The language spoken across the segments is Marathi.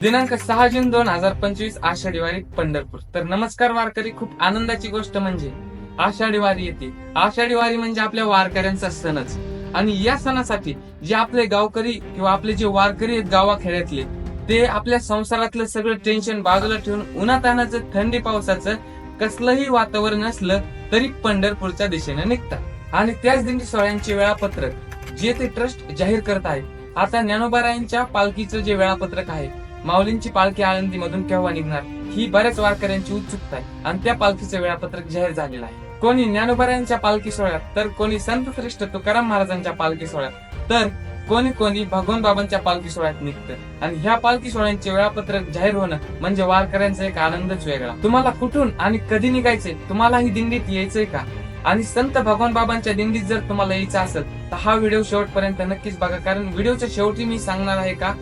दिनांक सहा जून दोन हजार पंचवीस आषाढी वारी पंढरपूर. तर नमस्कार वारकरी खूप आनंदाची गोष्ट म्हणजे आषाढी वारी येते. आषाढी वारी म्हणजे आपल्या वारकऱ्यांचा सणच. आणि या सणासाठी जे आपले गावकरी किंवा आपले जे वारकरी आहेत गावाखेड्यातले ते आपल्या संसारातलं सगळं टेन्शन बाजूला ठेवून उन्हातानाचं थंडी पावसाचं कसलंही वातावरण असलं तरी पंढरपूरच्या दिशेने निघतात. आणि त्याच दिंडी सोहळ्यांचे वेळापत्रक जे ते ट्रस्ट जाहीर करत आहे. आता ज्ञानोबारायांच्या पालखीचं जे वेळापत्रक आहे माऊलींची पालखी आळंदी मधून केव्हा निघणार? ही बऱ्याच वारकऱ्यांची उत्सुकता आहे. आणि त्या पालखीचं वेळापत्रक जाहीर झालेलं आहे. कोणी ज्ञानोबऱ्यांच्या पालखी सोहळ्यात तर कोणी संत श्रेष्ठ तुकाराम महाराजांच्या पालखी सोहळ्यात तर कोणी कोणी भगवान बाबांच्या पालखी सोहळ्यात निघतं. आणि ह्या पालखी सोहळ्यांचे वेळापत्रक जाहीर होणं म्हणजे वारकऱ्यांचा एक आनंदच वेगळा. तुम्हाला कुठून आणि कधी निघायचंय? तुम्हाला ही दिंडीत यायचंय का? आणि संत भगवान बाबांच्या दिंडीत जर तुम्हाला यायचं असेल तर हा व्हिडिओ शेवटपर्यंत नक्कीच बघा. कारण व्हिडिओच्या शेवटी मी सांगणार आहे का?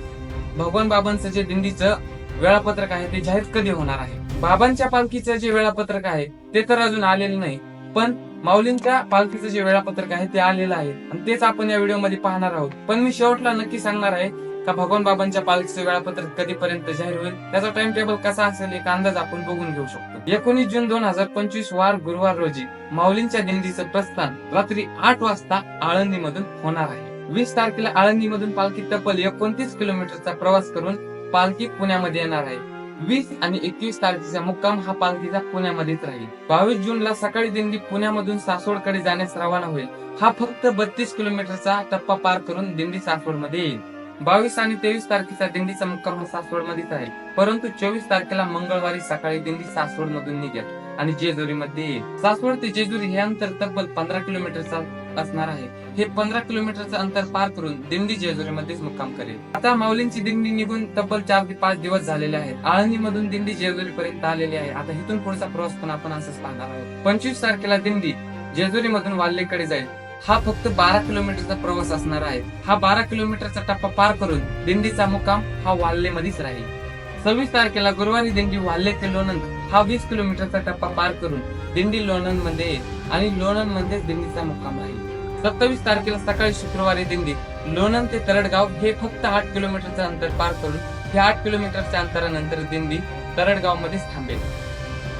भगवान बाबांचं जे दिंडीचं वेळापत्रक आहे ते जाहीर कधी होणार आहे? बाबांच्या पालखीचं जे वेळापत्रक आहे ते तर अजून आलेलं नाही. पण माऊलींच्या पालखीचं जे वेळापत्रक आहे ते आलेलं आहे. आणि तेच आपण या व्हिडिओमध्ये पाहणार आहोत. पण मी शेवटला नक्की सांगणार आहे का भगवान बाबांच्या पालखीचं वेळापत्रक कधीपर्यंत जाहीर होईल? त्याचा टाइम टेबल कसा असेल एक अंदाज आपण बघून घेऊ शकतो. एकोणीस जून दोन हजार पंचवीस वार गुरुवार रोजी माऊलींच्या दिंडीचं प्रस्थान रात्री आठ वाजता आळंदी मधून होणार आहे. वीस तारखेला आळंदी मधून पालखी तब्बल एकोणतीस किलोमीटरचा प्रवास करून पालखी पुण्यामध्ये येणार आहे. वीस आणि एकवीस तारखेचा मुक्काम हा पालखीचा पुण्यामध्येच राहील. बावीस जूनला सकाळी दिंडी पुण्यामधून सासवडकडे जाण्यास रवाना होईल. हा फक्त बत्तीस किलोमीटरचा टप्पा पार करून दिंडी सासवडमध्ये येईल. बावीस आणि तेवीस तारखेचा दिंडीचा मुक्काम हा सासवडमध्येच राहील. परंतु चोवीस तारखेला मंगळवारी सकाळी दिंडी सासवड मधून निघेल. आणि जेजुरीमध्ये येईल सासवड ते जेजुरी हे अंतर तब्बल पंधरा किलोमीटरचा असणार आहे. हे पंधरा किलोमीटरचं अंतर पार करून दिंडी जेजुरीमध्येच मुक्काम करेल. आता माऊलींची दिंडी निघून तब्बल चार ते पाच दिवस झालेले आहेत. आळणी मधून दिंडी जेजुरी पर्यंत आलेली आहे. आता इथून पुढचा प्रवास पण आपण असंच पाहणार आहोत. पंचवीस तारखेला दिंडी जेजुरी मधून वाल्लेकडे जाईल. हा फक्त बारा किलोमीटरचा प्रवास असणार आहे. हा बारा किलोमीटरचा टप्पा पार करून दिंडीचा मुक्काम हा वाल्लेमध्येच राहील. सव्वीस तारखेला गुरुवारी दिंडी वाल्ले ते लोणंद. हा वीस किलोमीटरचा टप्पा पार करून दिंडी लोणंदमध्ये येईल आणि लोणंदमध्ये दिंडीचा मुक्काम राहील. सत्तावीस तारखेला सकाळी शुक्रवारी दिंडी लोणंद ते तरडगाव हे फक्त आठ किलोमीटरचं अंतर पार करून हे आठ किलोमीटरच्या अंतरानंतर दिंडी तरडगाव मध्येच थांबेल.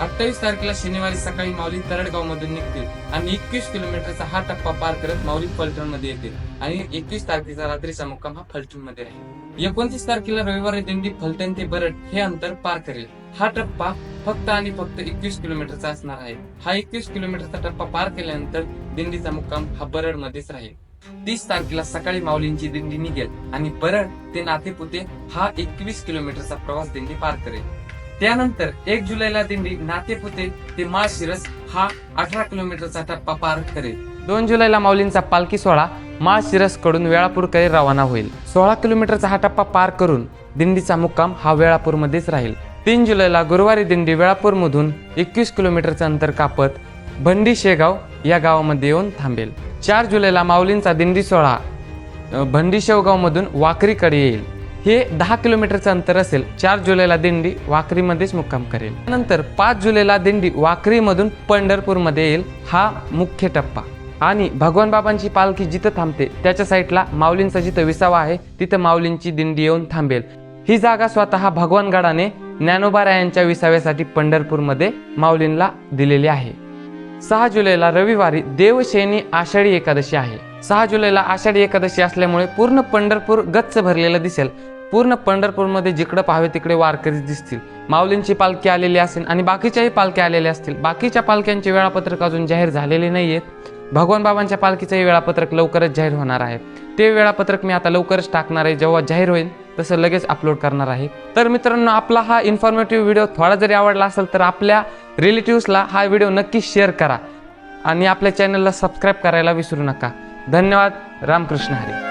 अठ्ठावीस तारखेला शनिवारी सकाळी माऊली तरडगाव मधून निघतील आणि एकवीस किलोमीटरचा हा टप्पा पार करत माऊली फलटणमध्ये येतील आणि एकवीस तारखेचा रात्रीचा मुक्काम हा फलटणमध्ये राहील एकोणतीस तारखेला रविवारी दिंडी फलटण ते बरड हे अंतर पार करेल. हा टप्पा फक्त आणि फक्त एकवीस किलोमीटरचा असणार आहे. हा एकवीस किलोमीटरचा टप्पा पार केल्यानंतर दिंडीचा मुक्काम हा बरड मध्येच राहील तीस तारखेला सकाळी माऊलींची दिंडी निघेल आणि बरड ते नातेपुते हा एकवीस किलोमीटरचा प्रवास दिंडी पार करेल. त्यानंतर एक जुलैला दिंडी नातेपुते ते माळशिरस हा अठरा किलोमीटरचा टप्पा पार करेल. दोन जुलैला माऊलींचा पालखी सोहळा माळशिरसकडून वेळापूरकडे रवाना होईल. सोळा किलोमीटरचा हा टप्पा पार करून दिंडीचा मुक्काम हा वेळापूरमध्येच राहील. तीन जुलैला गुरुवारी दिंडी वेळापूरमधून एकवीस किलोमीटरचं अंतर कापत भंडी शेगाव या गावामध्ये येऊन थांबेल. चार जुलैला माऊलींचा दिंडी सोहळा भंडी शेवगावमधून वाकरीकडे येईल. हे दहा किलोमीटरचं अंतर असेल चार जुलैला दिंडी वाकरीमध्येच मुक्काम करेल. नंतर पाच जुलैला दिंडी वाकरीमधून पंढरपूरमध्ये येईल हा मुख्य टप्पा. आणि भगवान बाबांची पालखी जिथं थांबते त्याच्या साईडला माऊलींचा जिथं विसावा आहे तिथं माऊलींची दिंडी येऊन थांबेल. ही जागा स्वतः भगवानगडाने ज्ञानोबा रायांच्या विसाव्यासाठी पंढरपूरमध्ये माऊलींना दिलेली आहे. सहा जुलैला रविवारी देवशयनी आषाढी एकादशी आहे. सहा जुलैला आषाढी एकादशी असल्यामुळे पूर्ण पंढरपूर गच्च भरलेलं दिसेल. पूर्ण पंढरपूरमध्ये जिकडं पाहावे तिकडे वारकरी दिसतील. माऊलींची पालखी आलेली असेल आणि बाकीच्याही पालख्या आलेल्या असतील. बाकीच्या पालख्यांचे वेळापत्रक अजून जाहीर झालेले नाही आहेत भगवान बाबांच्या पालखीचंही वेळापत्रक लवकरच जाहीर होणार आहे. ते वेळापत्रक मी आता लवकरच टाकणार आहे. जेव्हा जाहीर होईल तसं लगेच अपलोड करणार आहे. तर मित्रांनो आपला हा इन्फॉर्मेटिव्ह व्हिडिओ थोडा जरी आवडला असेल तर आपल्या रिलेटिव्सला हा व्हिडिओ नक्की शेअर करा. आणि आपल्या चॅनलला सबस्क्राईब करायला विसरू नका. धन्यवाद. रामकृष्ण हरी.